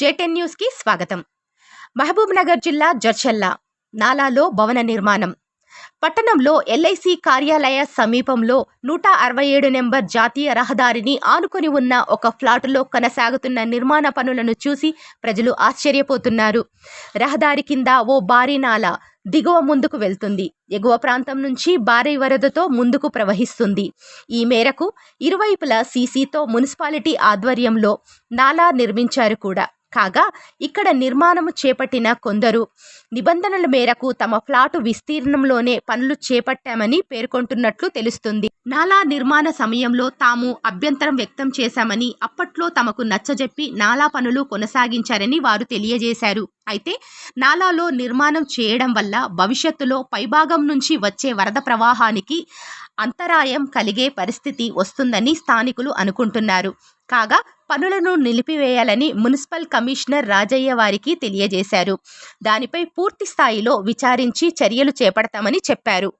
జేటెన్ న్యూస్కి స్వాగతం. మహబూబ్ నగర్ జిల్లా జర్చల్లా నాలాలో భవన నిర్మాణం. పట్టణంలో ఎల్ఐసి కార్యాలయ సమీపంలో నూట అరవై ఏడు నెంబర్ జాతీయ రహదారిని ఆనుకొని ఉన్న ఒక ఫ్లాటులో కొనసాగుతున్న నిర్మాణ పనులను చూసి ప్రజలు ఆశ్చర్యపోతున్నారు. రహదారి కింద ఓ భారీ నాల దిగువ ముందుకు వెళ్తుంది. ఎగువ ప్రాంతం నుంచి భారీ వరదతో ముందుకు ప్రవహిస్తుంది. ఈ మేరకు ఇరువైపులా సీసీతో మున్సిపాలిటీ ఆధ్వర్యంలో నాలా నిర్మించారు కూడా. కాగా ఇక్కడ నిర్మాణము చేపట్టిన కొందరు నిబంధనల మేరకు తమ ఫ్లాటు విస్తీర్ణంలోనే పనులు చేపట్టామని పేర్కొంటున్నట్లు తెలుస్తుంది. నాలా నిర్మాణ సమయంలో తాము అభ్యంతరం వ్యక్తం చేశామని అప్పట్లో తమకు నచ్చజెప్పి నాలా పనులు కొనసాగించారని వారు తెలియజేశారు. అయితే నాలాలో నిర్మాణం చేయడం వల్ల భవిష్యత్తులో పైభాగం నుంచి వచ్చే వరద ప్రవాహానికి అంతరాయం కలిగే పరిస్థితి వస్తుందని స్థానికులు అనుకుంటున్నారు. కాగా పనులను నిలిపివేయాలని మున్సిపల్ కమిషనర్ రాజయ్య వారికి తెలియజేశారు. దానిపై పూర్తి స్థాయిలో విచారించి చర్యలు చేపడతామని చెప్పారు.